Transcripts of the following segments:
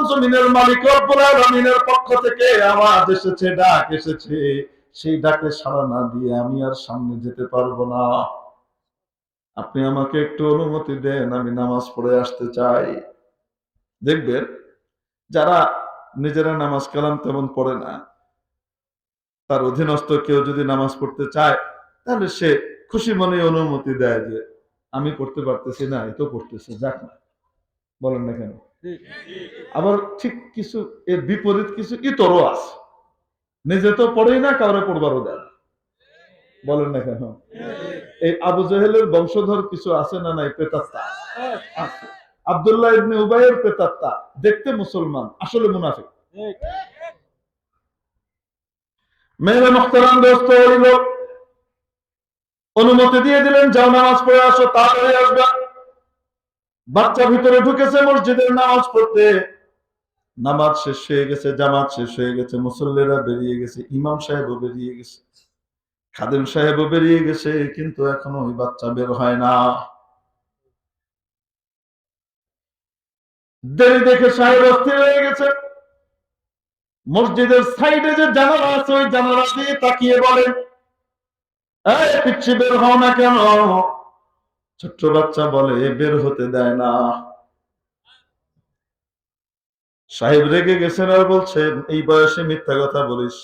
আসমান জমিনের মালিক রব্বুল আলামিনের পক্ষ থেকে আওয়াজ এসেছে, ডাক এসেছে। সেই ডাকে সাড়া না দিয়ে আমি আর সামনে যেতে পারব না। আপনি আমাকে একটু অনুমতি দেন, আমি নামাজ পড়ে আসতে চাই। দেখবেন, যারা নিজেরা নামাজ কালাম তেমন পড়ে না, তার অধীনস্থ কেউ যদি নামাজ পড়তে চায়, তাহলে সে খুশি মনে অনুমতি দেয় যে, আমি পড়তে পারতেছি না, এ তো পড়তেছে, যাক না। বলেন না কেন? আবার ঠিক কিছু, এর বিপরীত কিছু ইতরও আছে। নিজে তো পড়েই না, কাউরে পড়বারও দেয় বলেন না কেন? এই আবু জাহেলের বংশধর কিছু আছে না নাই পেতাত্তা আছে। আব্দুল্লাহ ইবনে উবাইয়ের দেখতে মুসলমান, আসলে মুনাফিক। মেয়েরা মুখতারাম দোস্ত হইল। অনুমতি দিয়ে দিলেন, যাও নামাজ পড়ে আসো, তাড়াতাড়ি আসবে। বাচ্চা ভিতরে ঢুকেছে, মসজিদের নামাজ পড়তে। নামাজ শেষ হয়ে গেছে, জামাত শেষ হয়ে গেছে, মুসল্লিরা বেরিয়ে গেছে, ইমাম সাহেবও বেরিয়ে গেছে, খাদেম সাহেবও বেরিয়ে গেছে, কিন্তু এখনও ওই বাচ্চা বের হয় না। দেরি দেখে সাহেব অস্থির হয়ে গেছে। মসজিদের সাইডে যে জানালা আছে, ওই জানালা দিয়ে তাকিয়ে বলেন এই, পিচ্ছি বের হও না কেন? ছোট্ট বাচ্চা বলে বের হতে দেয় না। সাহেব রেগে গেছেন আর বলছেন, এই বয়সে মিথ্যা কথা বলিস।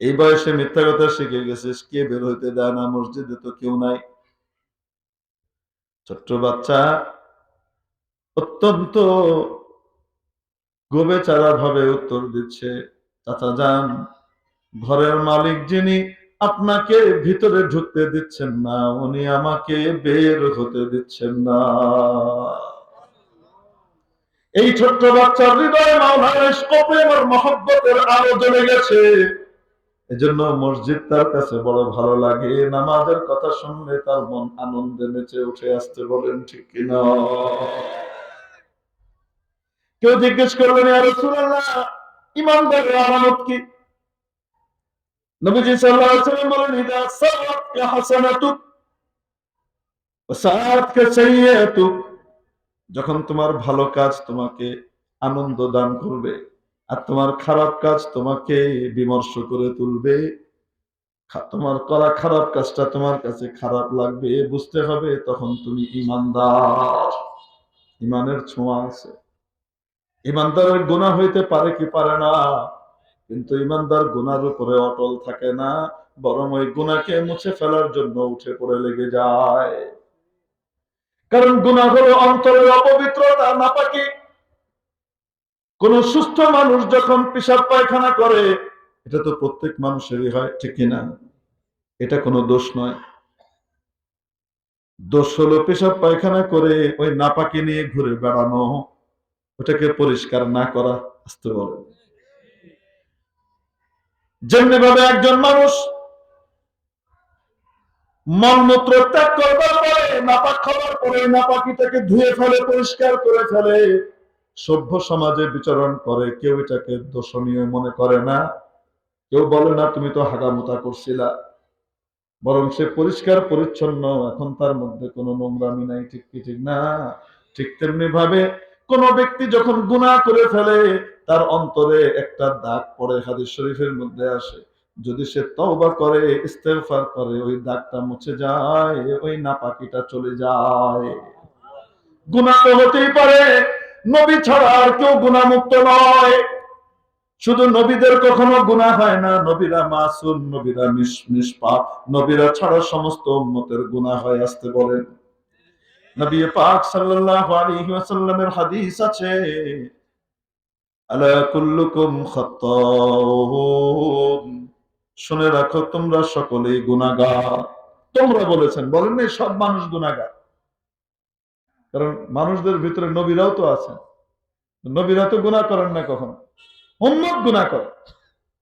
এই বয়সে মিথ্যা কথা শিখে গেছিস। কে বের হইতে দেয় না? মসজিদে তো কেউ নাই। ছোট্ট বাচ্চা অত্যন্ত গোবে চারা ভাবে উত্তর দিচ্ছে, চাচা যান, ঘরের মালিক যিনি আপনাকে ভিতরে ঢুকতে দিচ্ছেন না, উনি আমাকে বের হতে দিচ্ছেন না। এই ছোট্ট বাচ্চার হৃদয়ে মাওলার প্রেম আর মহব্বতের আলো জ্বলে গেছে। এজন্য মসজিদ তার কাছে বড় ভালো লাগে। নামাজের কথা শুনলে তার মন আনন্দে নেচে উঠে আসতে বলেন, ঠিক কিনা কেউ জিজ্ঞেস করলেন আর ইমানদারের আমানত কি? নবীজি সাল্লাল্লাহু আলাইহি বলেন, ইদা সাআতকা হাসানাতুক ওয়া সাআতকা সাইয়্যাতুক যখন তোমার ভালো কাজ তোমাকে আনন্দ দান করবে আর তোমার খারাপ কাজ তোমাকে বিমর্ষ করে তুলবে তোমার করা খারাপ কাজটা তোমার কাছে খারাপ লাগবে বুঝতে হবে তখন তুমি ইমানদার ইমানের ছোঁয়া আছে। ইমানদারের গুণা হইতে পারে কি পারে না? কিন্তু ইমানদার গুনার উপরে অটল থাকে না, বরং ওই গুনাকে মুছে ফেলার জন্য উঠে পড়ে লেগে যায়। কারণ গুনাহ হলো অন্তরের অপবিত্রতা, নাপাকি। কোন সুস্থ মানুষ যখন পেশাব পায়খানা করে, এটা তো প্রত্যেক মানুষেরই হয়, ঠিক কিনা? এটা কোনো দোষ নয়। দোষ হলো পেশাব পায়খানা করে ওই নাপাকি নিয়ে ঘুরে বেড়ানো, ওটাকে পরিষ্কার না করা, আসতে বলে যেমনি ভাবে একজন মানুষ মলমূত্র ত্যাগ করবার পরে নাপাক খাবার পরে নাপাকিটাকে ধুয়ে ফেলে, পরিষ্কার করে ফেলে, সভ্য সমাজে বিচরণ করে। কেউ এটাকে দোষণীয় মনে করে না। কেউ বলে না, তুমি তো হাগামোতা করছিলা। বরং সে পরিষ্কার, পরিচ্ছন্ন, এখন তার মধ্যে কোনো নোংরামি নাই, ঠিক কি, ঠিক না? ঠিক তেমনি ভাবে কোন ব্যক্তি যখন গুনাহ করে ফেলে, তার অন্তরে একটা দাগ পড়ে হাদিস শরীফের মধ্যে আসে। যদি সে তওবা করে, ইস্তেগফার করে, ওই দাগটা মুছে যায়, ওই নাপাকিটা চলে যায়। গুনাহ তো হতেই পারে, নবী ছাড়া আর কেউ গুনাহমুক্ত নয়। শুধু নবীদের কখনো গুনাহ হয় না, নবীরা মাসুম, নবীরা নিষ্পাপ নবীরা ছাড়া সমস্ত উম্মতের গুনাহ হয়, আসতে বলেন। নবী পাক সাল্লাল্লাহু আলাইহি ওয়াসাল্লামের হাদিস আছে, আলা কুল্লুকুম খাত্তাউন শুনে রাখো, তোমরা সকলেই গুনাহগার। তোমরা বলেছেন, বলেন না সব মানুষ গুনাহগার। কারণ মানুষদের ভিতরে নবীরাও তো আছেন। নবীরা তো গুনাহ করেন না কখনো। উম্মত গুনাহ করে।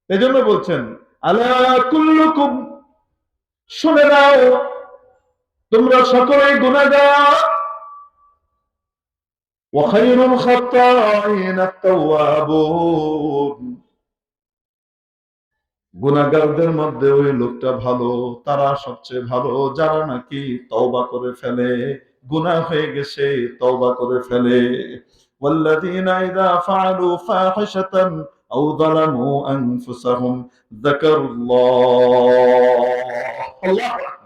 এজন্য বলছেন, আলা কুল্লুকুম শুনে নাও তোমরা সকলেই গুনাহগার وخير الخطائين التوابون গুনাহগারদের মধ্যে ওই লোকটা ভালো তারা সবচেয়ে ভালো যারা নাকি তওবা করে ফেলে গুনাহ হয়ে গেছে তওবা করে ফেলে والذين إذا فعلوا فاحشة أو ظلموا أنفسهم ذكروا الله الله أكبر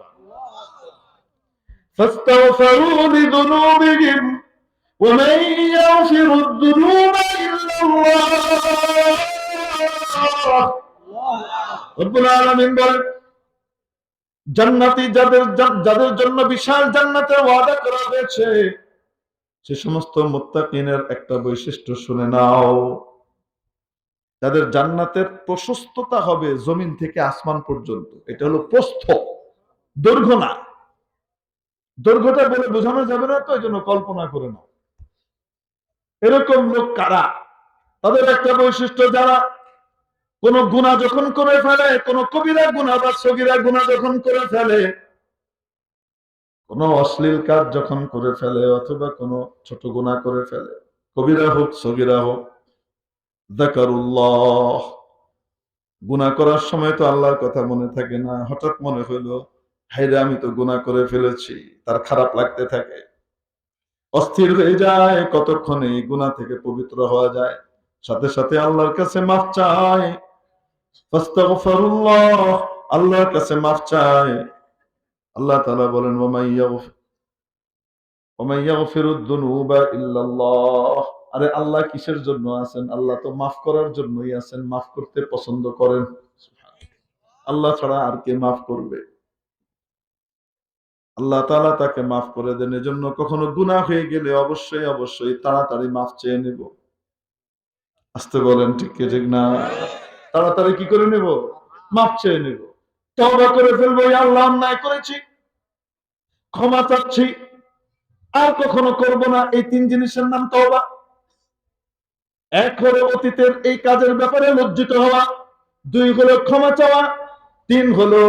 فاستغفروا لذنوبهم ومن يغفر الذنوب إلا الله রব্বুল আলামিন বলেন জান্নাতি যাদের যাদের জন্য বিশাল জান্নাতের ওয়াদা করা হয়েছে সে সমস্ত মুত্তাকিনের একটা বৈশিষ্ট্য শুনে নাও যাদের জান্নাতের প্রশস্ততা হবে জমিন থেকে আসমান পর্যন্ত এটা হলো প্রস্থ দৈর্ঘ্য না দৈর্ঘ্যটা বলে বোঝানো যাবে না তো, এই জন্য কল্পনা করে নাও। এরকম লোক কারা? তাদের একটা বৈশিষ্ট্য যারা, কোন গুণা যখন করে ফেলে, কোন কবিরা গুণা বা সগিরা গুণা যখন করে ফেলে, কোন অশ্লীল কাজ যখন করে ফেলে অথবা কোন ছোট গুণা করে ফেলে, কবিরা হোক, সগিরা হোক দেখারুল্লাহ গুণা করার সময় তো আল্লাহর কথা মনে থাকে না, হঠাৎ মনে হইল হাইরে আমি তো গুণা করে ফেলেছি, তার খারাপ লাগতে থাকে। অস্থির হয়ে যায়, কতক্ষণে গুণা থেকে পবিত্র হওয়া যায়। সাথে সাথে আল্লাহর কাছে মাফ চায়। আল্লাহর কাছে মাফ চায়। আল্লাহ তাআলা বলেন আরে আল্লাহ কিসের জন্য আছেন? আল্লাহ তো মাফ করার জন্যই আছেন, মাফ করতে পছন্দ করেন। আল্লাহ ছাড়া আর কে মাফ করবে? আল্লাহ তাআলা তাকে মাফ করে দেন। এজন্য কখনো গুনাহ হয়ে গেলে অবশ্যই অবশ্যই তাড়াতাড়ি মাফ চেয়ে নেব। আসতে বলেন, ঠিক ঠিক না? তাড়াতাড়ি কি করে নেব? মাপ চেয়ে নেব। তওবা করে ফেলব আল্লাহ অন্যায় করেছি। ক্ষমা চাচ্ছি। আর কখনো করব না। এই তিন জিনিসের নাম তওবা। এক হলো অতীতের এই কাজের ব্যাপারে লজ্জিত হওয়া, দুই হলো ক্ষমা চাওয়া, তিন হলো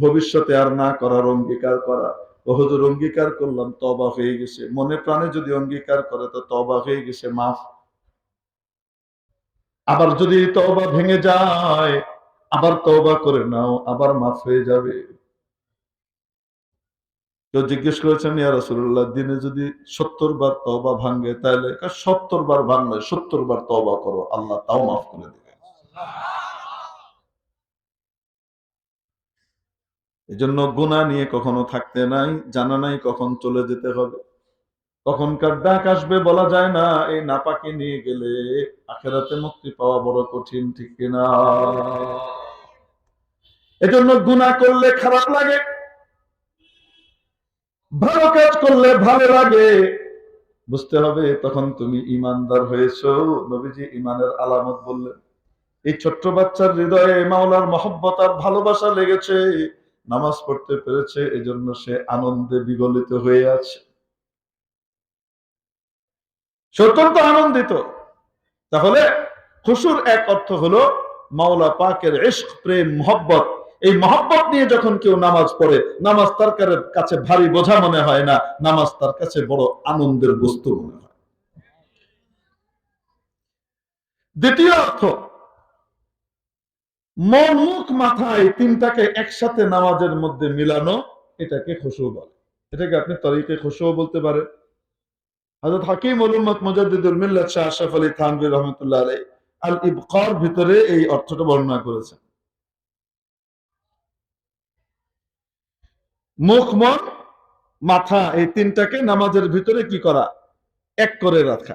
ভবিষ্যতে আর না করার অঙ্গীকার করা। হুজুর অঙ্গীকার করলাম তবা হয়ে গেছে। মনে প্রাণে যদি অঙ্গীকার করে, তো তবা হয়ে গেছে, মাফ। আবার যদি তওবা ভেঙে যায়, আবার তওবা করে নাও, আবার মাফ হয়ে যাবে। কেউ জিজ্ঞেস করেছেন, ইয়া রাসূলুল্লাহ, দিনে যদি সত্তর বার তবা ভাঙে, তাহলে সত্তর বার ভাঙলে সত্তর বার তবা করো, আল্লাহ তাও মাফ করে দেবে এজন্য গুনাহ নিয়ে কখনো থাকতে নাই, জানা নাই কখন চলে যেতে হবে। কখনকার ডাক আসবে বলা যায় না, এই নাপাকি নিয়ে গেলে আখেরাতে মুক্তি পাওয়া বড় কঠিন, ঠিক কিনা এজন্য গুনাহ করলে খারাপ লাগে, ভালো কাজ করলে ভালো লাগে। বুঝতে হবে, তখন তুমি ইমানদার হয়েছো। নবীজি ইমানের আলামত বললেন, এই ছোট্ট বাচ্চার হৃদয়ে মাওলার মহব্বত আর ভালোবাসা লেগেছে। নামাজ পড়তে পেরেছে, এজন্য সে আনন্দে বিগলিত হয়ে আছে। সে অত্যন্ত আনন্দিত। তাহলে খুশুর এক অর্থ হলো, মাওলা পাকের ইশক, প্রেম, মহব্বত। এই মহব্বত নিয়ে যখন কেউ নামাজ পড়ে, নামাজ তার কাছে ভারী বোঝা মনে হয় না, নামাজ তার কাছে বড় আনন্দের বস্তু মনে হয়। দ্বিতীয় অর্থ মন, মুখ, মাথা এই তিনটাকে একসাথে নামাজের মধ্যে মিলানো, এটাকে খুশু বলে। এটাকে আপনি তরিকে খুশু বলতে পারেন। হযরত হাকিম উলুম্মত মুজাদ্দিদুল মিল্লাত শাহ আশরাফ আলী থানভী রহমাতুল্লাহ আলাইহি আল ইবকার ভিতরে এই অর্থটা বর্ণনা করেছেন। মুখ, মন, মাথা এই তিনটাকে নামাজের ভিতরে কি করা? এক করে রাখা।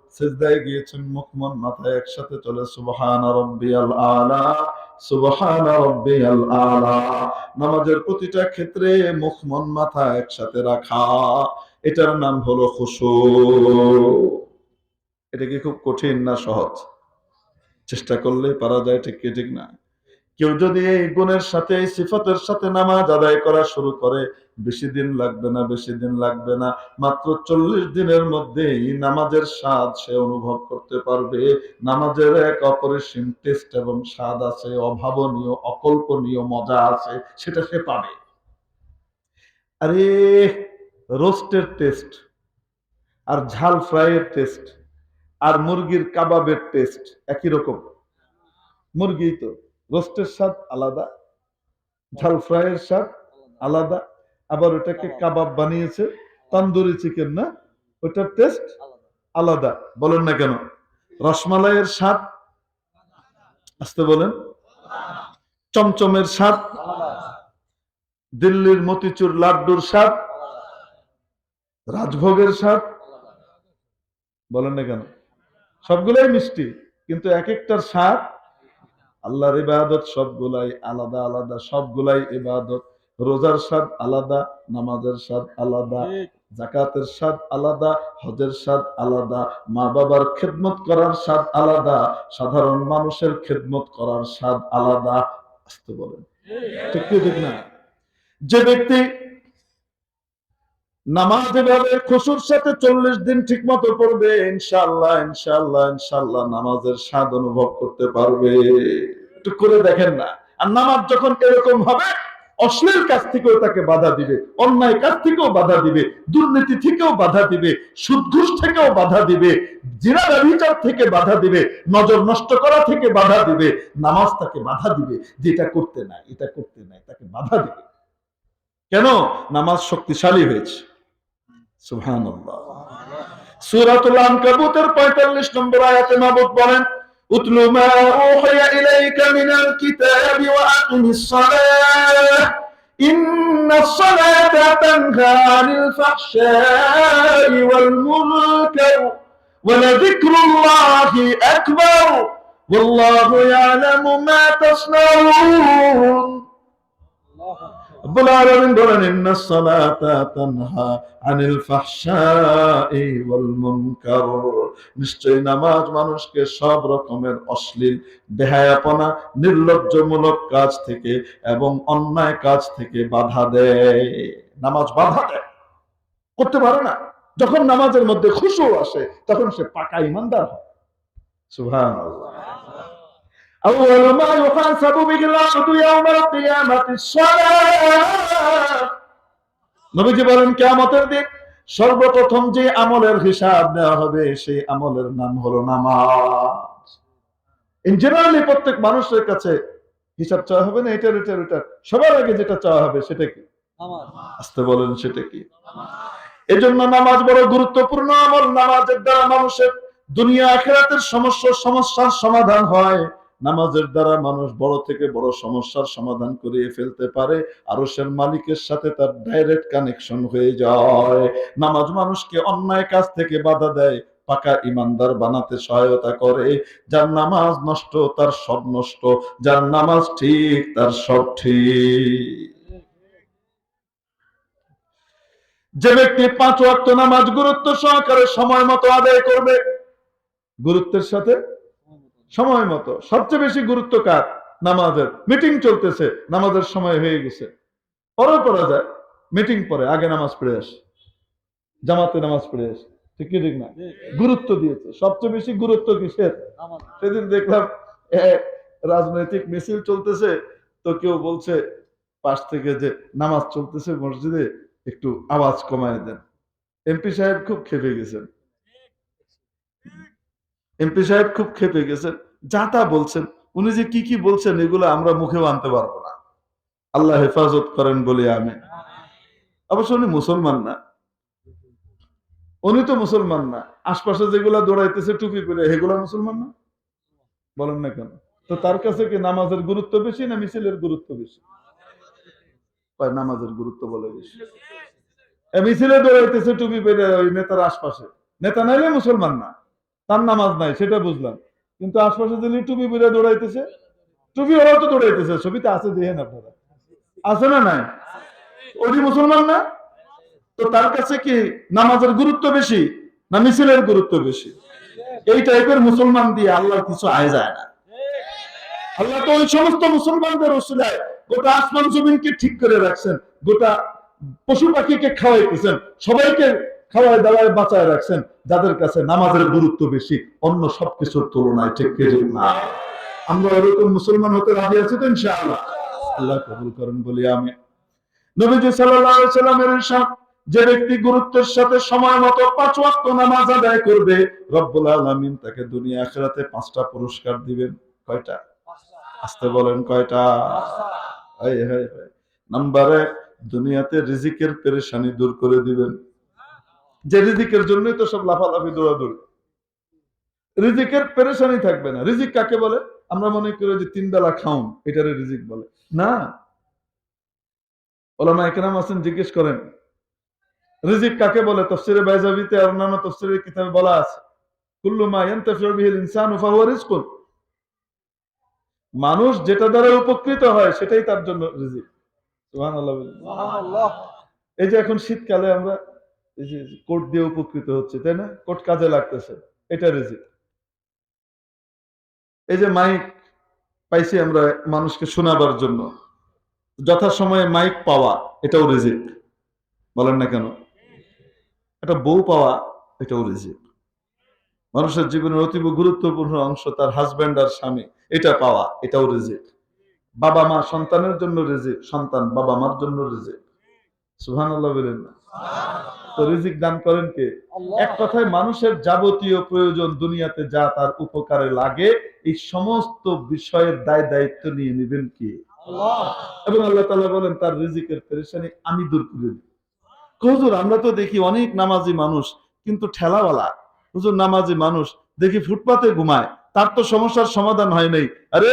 গিয়েছেন মুখ মন মাথা একসাথে চলে, সুবহান আলা সুবহান আলা। নামাজের প্রতিটা ক্ষেত্রে মুখমন মাথা একসাথে রাখা, এটার নাম হলো খুশু। এটা কি খুব কঠিন না সহজ? চেষ্টা করলে পারা যায়, ঠিক কি, ঠিক না? কেউ যদি এই গুণের সাথে, এই সিফতের সাথে নামাজ আদায় করা শুরু করে, বেশি দিন লাগবে না, বেশি দিন লাগবে না, মাত্র চল্লিশ দিনের মধ্যেই নামাজের স্বাদ সে অনুভব করতে পারবে। নামাজের এক অপরিসীম টেস্ট এবং স্বাদ আছে, অভাবনীয়, অকল্পনীয় মজা আছে, সেটা সে পাবে। আরে, রোস্টের টেস্ট আর ঝাল ফ্রাইয়ের টেস্ট আর মুরগির কাবাবের টেস্ট একই রকম। মুরগি তো। রোস্টের স্বাদ আলাদা ঝাল ফ্রাইয়ের স্বাদ আলাদা। আবার ওটাকে কাবাব বানিয়েছে তান্দুরি চিকেন না? ওটার টেস্ট আলাদা। বলেন না কেন? রসমালাইয়ের স্বাদ আসতে বলেন। চমচমের স্বাদ দিল্লির মতিচুর লাড্ডুর স্বাদ রাজভোগের স্বাদ। বলেন না কেন? সবগুলাই মিষ্টি কিন্তু এক একটার স্বাদ আল্লাহর ইবাদত সবগুলাই আলাদা আলাদা সবগুলাই ইবাদত। রোজার স্বাদ আলাদা নামাজের স্বাদ আলাদা জাকাতের স্বাদ আলাদা হজের স্বাদ আলাদা মা বাবার খেদমত করার স্বাদ আলাদা সাধারণ মানুষের খেদমত করার স্বাদ আলাদা। আসতে বলেন। ঠিক না? যে ব্যক্তি নামাজ এভাবে খুশুর সাথে চল্লিশ দিন ঠিক মতো পড়বে ইনশাল্লাহ ইনশাল্লাহ ইনশাল্লাহ নামাজের স্বাদ অনুভব করতে পারবে। একটু করে দেখেন না। আর নামাজ যখন এরকম হবে, অশ্লীল কাজ থেকেও তাকে বাধা দিবে, অন্যায় কাজ থেকেও বাধা দিবে, দুর্নীতি থেকেও বাধা দিবে সুদ ঘুষ থেকেও বাধা দিবে জিনা ব্যবচার থেকে বাধা দিবে, নজর নষ্ট করা থেকে বাধা দিবে, নামাজ তাকে বাধা দিবে যে এটা করতে নাই, এটা করতে নাই, তাকে বাধা দিবে। কেন? নামাজ শক্তিশালী হয়েছে। সুবহানাল্লাহ সূরাতুল আনকাবুতের 45 নম্বর আয়াতে মাবুদ বলেন উতলু মা উহিয়া ইলাইকা মিনাল কিতাবি ওয়া আকিমিস সালাহ ইন্নাস সালাতা তানহা আনিল ফাহশাই ওয়াল মুনকার ولذكر الله أكبر والله يعلم ما تصنعون রব্বুল আলামিন নামাজ মানুষকে সব রকমের অশ্লীল নির্লজ্জমূলক কাজ থেকে এবং অন্যায় কাজ থেকে বাধা দেয়। নামাজ বাধা দেয়। করতে পারে না। যখন নামাজের মধ্যে খুশু আসে, তখন সে পাকা ইমানদার হয়। সুবহানাল্লাহ। أول ما يحاسب به العبد يوم القيامة الصلاة নবীজি বলেন কিয়ামতের দিন সর্বপ্রথম যে আমলের হিসাব নেওয়া হবে সেই আমলের নাম হলো নামাজ ইন জেনারেলি প্রত্যেক মানুষের কাছে হিসাব চাওয়া হবে না এটার এটার এটার সবার আগে যেটা চাওয়া হবে সেটা কি আসতে বলেন সেটা কি এজন্য নামাজ বড় গুরুত্বপূর্ণ আমল নামাজের দ্বারা মানুষের দুনিয়া আখেরাতের সমস্যা সমস্যার সমাধান হয় নামাজের দ্বারা মানুষ বড় থেকে বড় সমস্যার সমাধান করিয়ে ফেলতে পারে, আরশের মালিকের সাথে তার ডাইরেক্ট কানেকশন হয়ে যায়। নামাজ মানুষকে অন্যায় কাজ থেকে বাধা দেয়, পাকা ইমানদার বানাতে সহায়তা করে। যার নামাজ নষ্ট, তার সব নষ্ট। যার নামাজ ঠিক, তার সব ঠিক। যে ব্যক্তি পাঁচ ওয়াক্ত নামাজ গুরুত্ব সহকারে সময় মতো আদায় করবে, গুরুত্বের সাথে সময় মতো। সবচেয়ে বেশি গুরুত্ব কার? নামাজের। মিটিং চলতেছে। নামাজের সময় হয়ে গেছে। পরে পড়া যায়। মিটিং পরে। আগে নামাজ পড়ে আসে। জামাতে নামাজ পড়ে আসে। ঠিক কি ঠিক না? গুরুত্ব দিয়েছে। সবচেয়ে বেশি গুরুত্ব কিসের? সেদিন দেখলাম রাজনৈতিক মিছিল চলতেছে। তো কেউ বলছে পাশ থেকে যে নামাজ চলতেছে মসজিদে একটু আওয়াজ কমায় দেন। এমপি সাহেব খুব খেপে গেছেন। এমপি সাহেব খুব খেপে গেছেন। যা তা বলছেন, উনি যে কি কি বলছেন, এগুলো আমরা মুখেও আনতে পারব না। আল্লাহ হেফাজত করেন বলে আমি অবশ্য উনি মুসলমান না। উনি তো মুসলমান না। আশপাশে যেগুলা দৌড়াইতেছে টুপি পরে, এগুলা মুসলমান না? বলেন না কেন? তো তার কাছে কি নামাজের গুরুত্ব বেশি না মিছিলের গুরুত্ব বেশি? নামাজের গুরুত্ব বলে বেশি। মিছিলে দৌড়াইতেছে টুপি পরে ওই নেতার আশপাশে। নেতা নাইলে মুসলমান না। তার নামাজ নাই, সেটা বুঝলাম। কিন্তু আশপাশে যে টুপি পরে দৌড়াইতেছে, টুপি ওরাও তো দৌড়াইতেছে, ছবিতে আছে দেখেন আপনারা। আছে না নাই? ওটি মুসলমান না? তো তার কাছে কি নামাজের গুরুত্ব বেশি না মিছিলের গুরুত্ব বেশি? এই টাইপের মুসলমান দিয়ে আল্লাহর কিছু আয় যায় না। আল্লাহ তো ওই সমস্ত মুসলমানদের ওসিলায় গোটা আসমান জমিনকে ঠিক করে রাখছেন, গোটা পশু পাখিকে খাওয়াইতেছেন, সবাইকে খাওয়ায় দাওয়ায় বাঁচায় রাখছেন, যাদের কাছে নামাজের গুরুত্ব বেশি, অন্য সবকিছুর তুলনায় ঠিক না। আমরা এরকম মুসলমান হতে রাজি আছি তো ইনশাআল্লাহ। আল্লাহ কবুল করেন, বলি আমি নবীজি সাল্লামের ইরশাদ, যে ব্যক্তি গুরুত্বের সাথে সময় মতো পাঁচ ওয়াক্ত নামাজ আদায় করবে, রব্বুল আলামিন তাকে দুনিয়া আখিরাতে পাঁচটা পুরস্কার দিবেন। কয়টা? আসতে বলেন কয়টা? নাম্বার এক দুনিয়াতে রিজিকের পেরেশানি দূর করে দিবেন। যে রিজিকের জন্যই তো সব লাফালাফি দৌড়াদৌড়ি। রিজিকের পেরেশানি থাকবে না। রিজিক কাকে বলে? আমরা মনে করি যে তিন বেলা খাউন এটারে রিজিক বলে। না। ওলামা একরাম আছেন জিজ্ঞেস করেন রিজিক কাকে বলে? তফসিরে বাইজাবিতে আর অন্যান্য তফসিরের কিতাবে বলা আছে কুল্লু মা ইয়ান্তাফিউ বিহিল ইনসানু ফাহুয়া রিজকুন। মানুষ যেটা দ্বারা উপকৃত হয় সেটাই তার জন্য রিজিক। সুবহানাল্লাহ। এই যে এখন শীতকালে আমরা কোট দিয়ে উপকৃত হচ্ছে, তাই না? কোট কাজে লাগতেছে। এটা রিজিক। এই যে মাইক পাইছি আমরা মানুষকে শোনাবার জন্য। যথাসময়ে মাইক পাওয়া, এটাও রিজিক। বলেন না কেন? একটা বউ পাওয়া, এটাও রিজিক। মানুষের জীবনের অতীব গুরুত্বপূর্ণ অংশ তার হাজব্যান্ড আর স্বামী, এটা পাওয়া, এটাও রিজিক। বাবা মা সন্তানের জন্য রিজিক, সন্তান বাবা মার জন্য রিজিক। সুবহানাল্লাহ বলেন না। তো রিজিক দান করেন কে? এক কথায় মানুষের যাবতীয় প্রয়োজন দুনিয়াতে যা তার উপকারে লাগে এই সমস্ত বিষয়ের দায় দায়িত্ব নিয়ে নেবেন কি? এবং আল্লাহ তাআলা বলেন তার রিজিকের পেরেশানি আমি দূর করে দিই হুজুর আমরা তো দেখি অনেক নামাজি মানুষ কিন্তু ঠেলাওয়ালা হুজুর নামাজি মানুষ দেখি ফুটপাতে ঘুমায় তার তো সমস্যার সমাধান হয় নাই। আরে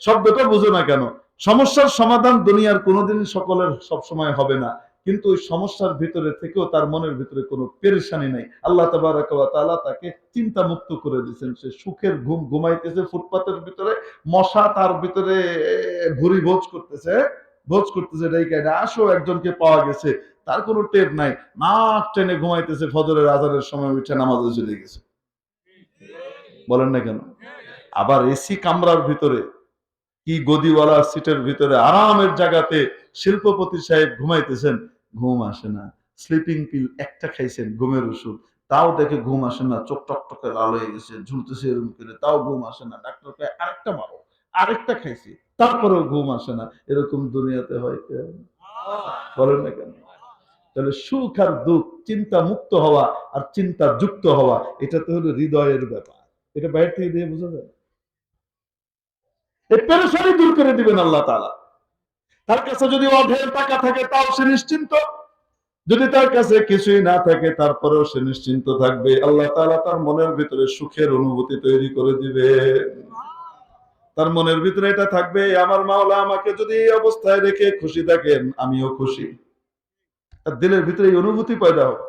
শব্দটা বুঝো না কেন? সমস্যার সমাধান দুনিয়ার কোনোদিনই সকলের সব সময় হবে না। কিন্তু ওই সমস্যার ভিতরে থেকেও তার মনের ভিতরে কোনো পেরেশানি নাই। আল্লাহ ওয়া তাকে চিন্তা মুক্ত করে দিয়েছেন। সে সুখের ঘুম ঘুমাইতেছে ফুটপাতের ভিতরে, মশা তার ভিতরে ভুরি ভোজ করতেছে ভোজ করতেছে ডাইকা আসো, একজনকে পাওয়া গেছে। তার কোনো টের নাই। নাক টেনে ঘুমাইতেছে, ফজরের আজানের সময় উঠে নামাজে চলে গেছে। বলেন না কেন? আবার এসি কামরার ভিতরে, কি গদিওয়ালা সিটের ভিতরে, আরামের জায়গাতে শিল্পপতি সাহেব ঘুমাইতেছেন। ঘুম আসে না। স্লিপিং পিল একটা খাইছেন, ঘুমের ওষুধ। তাও দেখে ঘুম আসে না, চোখ টকটকে লাল হয়ে গেছে, ঝুলতেছে এরকম করে। তাও ঘুম আসে না। ডাক্তার কয়, আরেকটা মারো, আরেকটা খাইছি, তারপরেও ঘুম আসে না। এরকম দুনিয়াতে হয় বলেন না কেন? তাহলে সুখ আর দুঃখ, চিন্তা মুক্ত হওয়া আর চিন্তা যুক্ত হওয়া, এটা তো হলো হৃদয়ের ব্যাপার। এটা বাইরে থেকে দিয়ে বোঝা যায়? এই পেরেশানি দূর করে দিবেন আল্লাহ তাআলা। তার কাছে যদি অঢেল টাকা থাকে, তাও সে নিশ্চিন্ত। যদি তার কাছে কিছুই না থাকে, তারপরেও সে নিশ্চিন্ত থাকবে। আল্লাহ তাআলা তার মনের ভিতরে সুখের অনুভূতি তৈরি করে দিবে। তার মনের ভিতরে এটা থাকবে, আমার মাওলা আমাকে যদি এই অবস্থায় রেখে খুশি থাকেন, আমিও খুশি। তার দিলের ভিতরে এই অনুভূতি পয়দা হবে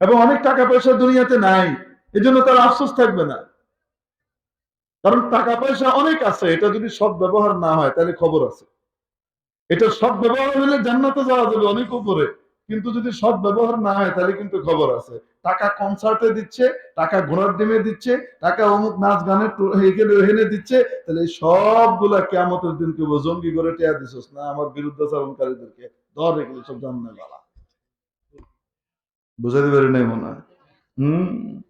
এবং অনেক টাকা পয়সা দুনিয়াতে নাই, এজন্য তার আফসোস থাকবে না। কারণ টাকা পয়সা অনেক আছে, এটা যদি সব ব্যবহার না হয়, তাহলে খবর আছে। এটা সৎ ব্যবহার হলে জান্নাতে যাওয়া যাবে অনেক উপরে। কিন্তু যদি সৎ ব্যবহার না হয়, তাহলে কিন্তু খবর আছে। টাকা কনসার্টে দিচ্ছে, টাকা ঘোড়ার ডিমে দিচ্ছে, টাকা অমুক নাচ গানে হেনে দিচ্ছে, তাহলে সবগুলা কেমতের দিন কেউ জঙ্গি করে টেয়া দিছিস না আমার বিরুদ্ধাচারণকারীদেরকে ধর এগুলো সব জানলে বালা। বুঝাতে পারি নাই মনে হয়। হম।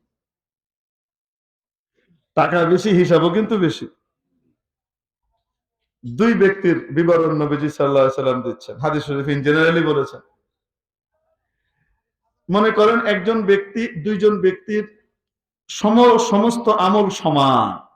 টাকা বেশি, হিসাবও কিন্তু বেশি। দুই ব্যক্তির বিবরণ নবীজি সাল্লাহ সাল্লাম দিচ্ছেন। হাদিস শরীফ ইন জেনারেলি বলেছেন। মনে করেন একজন ব্যক্তি, দুইজন ব্যক্তির সম, সমস্ত আমল সমান।